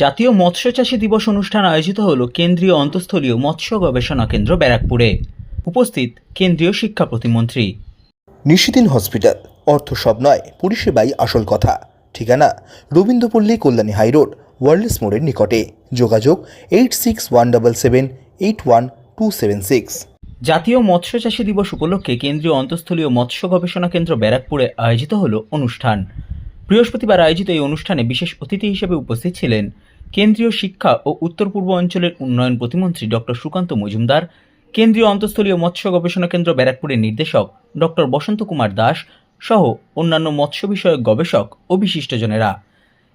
জাতীয় মৎস্য চাষী দিবস অনুষ্ঠান আয়োজিত হল কেন্দ্রীয় অন্তঃস্থলীয় মৎস্য গবেষণা কেন্দ্র ব্যারাকপুরে। উপস্থিত কেন্দ্রীয় শিক্ষা প্রতিমন্ত্রী। নিশিদিন হসপিটাল অর্থ সব নয় পরিষেবাই আসল কথা। ঠিকানা রবীন্দ্রপল্লী কল্যাণী হাইরোড ওয়ার্ল্ডস মোড়ের নিকটে। যোগাযোগ eight six one double seven eight one two seven six. জাতীয় মৎস্য চাষী দিবস উপলক্ষে কেন্দ্রীয় অন্তঃস্থলীয় মৎস্য গবেষণা কেন্দ্র ব্যারাকপুরে আয়োজিত হল অনুষ্ঠান। বৃহস্পতিবার আয়োজিত এই অনুষ্ঠানে বিশেষ অতিথি হিসেবে উপস্থিত ছিলেন কেন্দ্রীয় শিক্ষা ও উত্তর পূর্ব অঞ্চলের উন্নয়ন প্রতিমন্ত্রী ডক্টর সুকান্ত মজুমদার, কেন্দ্রীয় অন্তঃস্থলীয় মৎস্য গবেষণা কেন্দ্র ব্যারাকপুরের নির্দেশক ডক্টর বসন্ত কুমার দাস সহ অন্যান্য মৎস্য বিষয়ক গবেষক ও বিশিষ্টজনেরা।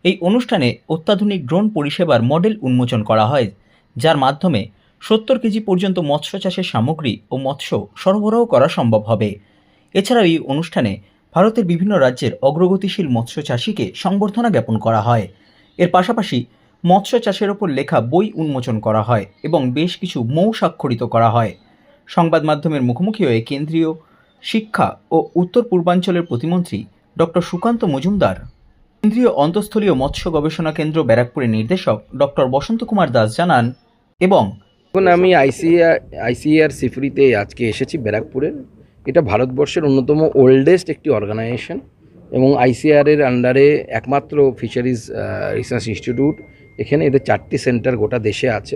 এই অনুষ্ঠানে অত্যাধুনিক ড্রোন পরিষেবার মডেল উন্মোচন করা হয়, যার মাধ্যমে সত্তর কেজি পর্যন্ত মৎস্য চাষের সামগ্রী ও মৎস্য সরবরাহ করা সম্ভব হবে। এছাড়াও এই অনুষ্ঠানে ভারতের বিভিন্ন রাজ্যের অগ্রগতিশীল মৎস্য চাষিকে সংবর্ধনা জ্ঞাপন করা হয়। এর পাশাপাশি মৎস্য চাষের ওপর লেখা বই উন্মোচন করা হয় এবং বেশ কিছু মৌ স্বাক্ষরিত করা হয়। সংবাদ মাধ্যমের মুখোমুখি হয়ে কেন্দ্রীয় শিক্ষা ও উত্তর পূর্বাঞ্চলের প্রতিমন্ত্রী ডক্টর সুকান্ত মজুমদার, কেন্দ্রীয় অন্তঃস্থলীয় মৎস্য গবেষণা কেন্দ্র ব্যারাকপুরের নির্দেশক ডক্টর বসন্ত কুমার দাস জানান এবং এখন আমি আইসিআর আইসিআর সিফরিতে আজকে এসেছি ব্যারাকপুরে। এটা ভারতবর্ষের অন্যতম ওল্ডেস্ট একটি অর্গানাইজেশন এবং আইসিআরের আন্ডারে একমাত্র ফিশারিজ রিসার্চ ইনস্টিটিউট এখানে এদের চারটি সেন্টার গোটা দেশে আছে।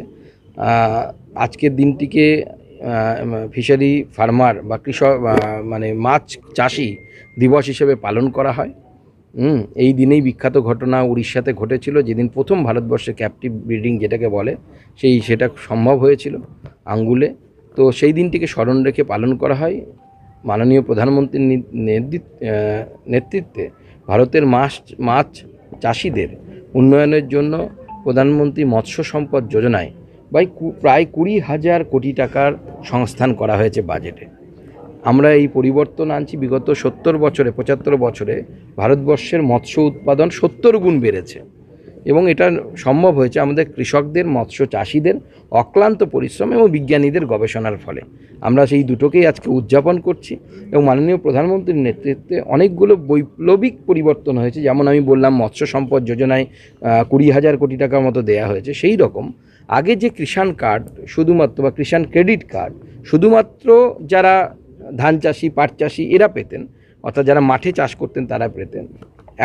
আজকের দিনটিকে ফিশারি ফার্মার বা কৃষক মানে মাছ চাষি দিবস হিসেবে পালন করা হয়। এই দিনেই বিখ্যাত ঘটনা উড়িষ্যাতে ঘটেছিল। যেদিন প্রথম ভারতবর্ষে ক্যাপটিভ ব্রিডিং যেটাকে বলে, সেই সেটা সম্ভব হয়েছিল আঙ্গুলে। তো সেই দিনটিকে স্মরণ রেখে পালন করা হয়। মাননীয় প্রধানমন্ত্রীর নেতৃত্বে ভারতের মাছ মাছ চাষিদের উন্নয়নের জন্য প্রধানমন্ত্রী মৎস্য সম্পদ যোজনায় প্রায় কুড়ি হাজার কোটি টাকার সংস্থান করা হয়েছে বাজেটে। আমরা এই পরিবর্তন আনছি বিগত সত্তর বছরে, পঁচাত্তর বছরে ভারতবর্ষের মৎস্য উৎপাদন সত্তর গুণ বেড়েছে। এবং এটা সম্ভব হয়েছে আমাদের কৃষকদের মৎস্য চাষিদের অক্লান্ত পরিশ্রম এবং বিজ্ঞানীদের গবেষণার ফলে। আমরা সেই দুটোকেই আজকে উদযাপন করছি এবং মাননীয় প্রধানমন্ত্রীর নেতৃত্বে অনেকগুলো বৈপ্লবিক পরিবর্তন হয়েছে। যেমন আমি বললাম, মৎস্য সম্পদ যোজনায় কুড়ি হাজার কোটি টাকার মতো দেয়া হয়েছে। সেই রকম আগে যে কৃষাণ কার্ড শুধুমাত্র বা কৃষাণ ক্রেডিট কার্ড শুধুমাত্র যারা ধান চাষি, পাট চাষি, এরা পেতেন, অর্থাৎ যারা মাঠে চাষ করতেন তারা পেতেন।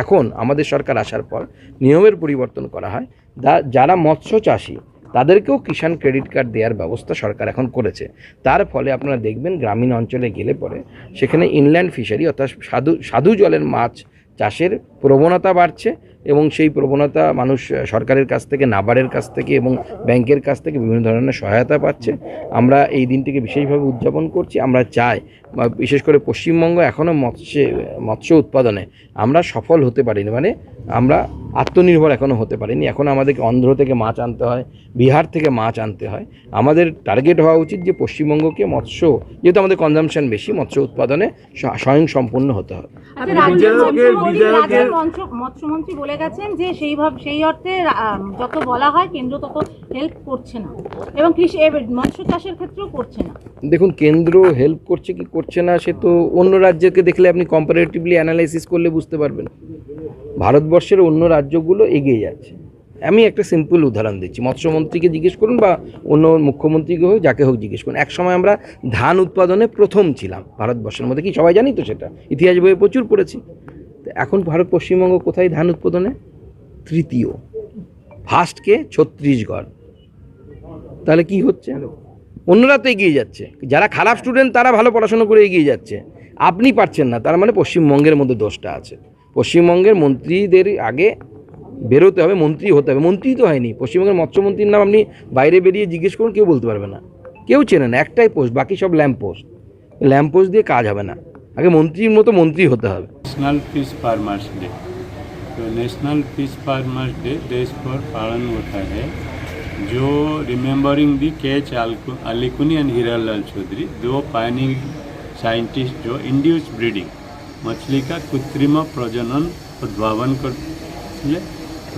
এখন আমাদের সরকার আসার পর নিয়মের পরিবর্তন করা হয়। যারা মৎস্য চাষি, তাদেরকেও কিষাণ ক্রেডিট কার্ড দেওয়ার ব্যবস্থা সরকার এখন করেছে। তার ফলে আপনারা দেখবেন গ্রামীণ অঞ্চলে গেলে পরে সেখানে ইনল্যান্ড ফিশারি অর্থাৎ সাধু সাধু জলের মাছ চাষের প্রবণতা বাড়ছে এবং সেই প্রবণতা মানুষ সরকারের কাছ থেকে, নাবারের কাছ থেকে এবং ব্যাংকের কাছ থেকে বিভিন্ন ধরনের সহায়তা পাচ্ছে। আমরা এই দিনটিকে বিশেষভাবে উদযাপন করছি। আমরা চাই বিশেষ করে পশ্চিমবঙ্গ এখনও মৎস্যে মৎস্য উৎপাদনে আমরা সফল হতে পারিনি। মানে আমরা আত্মনির্ভর এখনও হতে পারিনি। এখন আমাদেরকে অন্ধ্র থেকে মাছ আনতে হয় বিহার থেকে মাছ আনতে হয়। আমাদের টার্গেট হওয়া উচিত যে পশ্চিমবঙ্গকে মৎস্য যেহেতু আমাদের কনজামশন বেশি মৎস্য উৎপাদনে স্বয়ং সম্পূর্ণ হতে হবে। মৎস্যমন্ত্রী বলে গেছেন যে সেই ভাব সেই অর্থে যত বলা হয় কেন্দ্র তত হেল্প করছে না। এবং কৃষি মৎস্য চাষের ক্ষেত্রেও করছে না। দেখুন কেন্দ্র হেল্প করছে কি করছে না, সে তো অন্য রাজ্যকে দেখলে আপনি কম্পারেটিভলি অ্যানালাইসিস করলে বুঝতে পারবেন। ভারতবর্ষের অন্য রাজ্যগুলো এগিয়ে যাচ্ছে। আমি একটা সিম্পল উদাহরণ দিচ্ছি। মৎস্যমন্ত্রীকে জিজ্ঞেস করুন বা অন্য মুখ্যমন্ত্রীকে হোক, যাকে হোক জিজ্ঞেস করুন। এক সময় আমরা ধান উৎপাদনে প্রথম ছিলাম ভারতবর্ষের মধ্যে। কি সবাই জানি তো সেটা? ইতিহাস বইয়ে প্রচুর পড়েছি। তো এখন ভারত পশ্চিমবঙ্গ কোথায় ধান উৎপাদনে? তৃতীয়। ফার্স্টকে ছত্তিশগড় তাহলে কি হচ্ছে? অন্যরা তো এগিয়ে যাচ্ছে। যারা খারাপ স্টুডেন্ট তারা ভালো পড়াশোনা করে এগিয়ে যাচ্ছে। আপনি পারছেন না, তার মানে পশ্চিমবঙ্গের মধ্যে দোষটা আছে। পশ্চিমবঙ্গের মন্ত্রীদের আগে বেরোতে হবে, মন্ত্রী হতে হবে। মন্ত্রী তো হয়নি। পশ্চিমবঙ্গের মৎস্যমন্ত্রীর নাম আপনি বাইরে বেরিয়ে জিজ্ঞেস করুন, কেউ বলতে পারবে না। কেউ চেনে না, একটাই পোস্ট বাকি সব ল্যাম্প পোস্ট ল্যাম্প পোস্ট দিয়ে কাজ হবে না। আগে মন্ত্রীর মতো মন্ত্রী হতে হবে। ন্যাশনাল ফিস ফার্মার্স ডে তো ন্যাশনাল ফিস ফার্মার্স ডে দেশ পর পালন হতে হয় जो remembering the K H Alikunhi and Hiralal Chaudhury two pioneering scientist जो इंड्यूस ब्रीडिंग मछली का कृत्रिम प्रजनन उद्भावन करते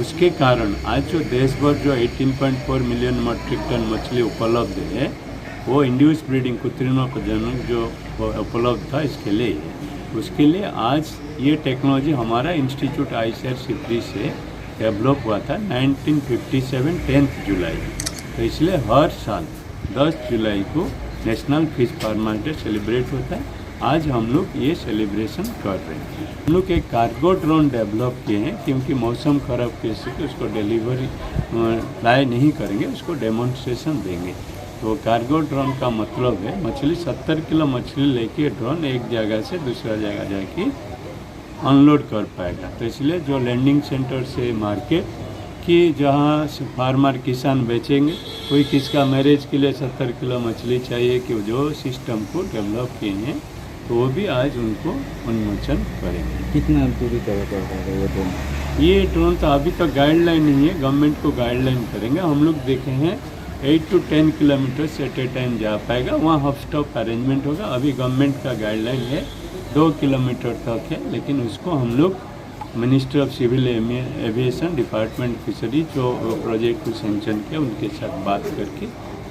उसके कारण आज जो देश भर जो 18.4 मिलियन मेट्रिक टन मछली उपलब्ध है, वो इंड्यूस ब्रीडिंग कृत्रिम प्रजनन जो उपलब्ध था इसके लिए उसके लिए आज ये टेक्नोलॉजी हमारा इंस्टीट्यूट आई सिफरी से डेवलप हुआ था 1957 टेंथ जुलाई। तो इसलिए हर साल 10 जुलाई को national fish farmers day celebrate होता है। आज हम लोग ये सेलिब्रेशन कर रहे हैं। हम लोग एक कार्गो ड्रोन डेवलप किए हैं क्योंकि मौसम खराब के स्थिति उसको डिलीवरी फ्लाई नहीं करेंगे, उसको डेमोन्स्ट्रेशन देंगे। तो कार्गो ड्रोन का मतलब है मछली सत्तर किलो मछली लेके ड्रोन एक जगह से दूसरा जगह जाके अनलोड कर पाएगा। तो इसलिए जो लैंडिंग सेंटर से मार्केट कि जहाँ फार्मर किसान बेचेंगे कोई किसका मैरिज के लिए सत्तर किलो मछली चाहिए कि जो सिस्टम को डेवलप किए हैं तो वो भी आज उनको उन्मोचन करेंगे। कितना दूरी तय करता है वो ड्रोन ये ड्रोन तो अभी तक गाइडलाइन नहीं है गवर्नमेंट को गाइडलाइन करेंगे। हम लोग देखे हैं eight to ten kilometre at a time जा पाएगा। वहाँ हब स्टॉप अरेंजमेंट होगा। अभी गवर्नमेंट का गाइडलाइन है दो किलोमीटर तक है लेकिन उसको हम लोग ministry of civil aviation department fishery जो प्रोजेक्ट को सेंक्शन किया उनके साथ बात करके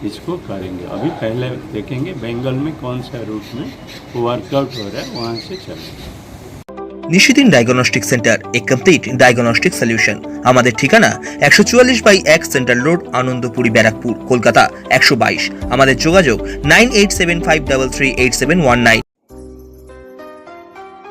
इसको करेंगे अभी पहले देखेंगे बंगाल में कौन सा रूट में वर्कआउट हो रहा है वहाँ से चलेंगे নিশিদিন ডায়াগনস্টিক সেন্টার এ কমপ্লিট ডায়াগনস্টিক সলিউশন আমাদের ঠিকানা একশো চুয়াল্লিশ বাই এক সেন্ট্রাল রোড আনন্দপুরি ব্যারাকপুর কলকাতা একশো বাইশ আমাদের যোগাযোগ nine eight seven five double three eight seven one nine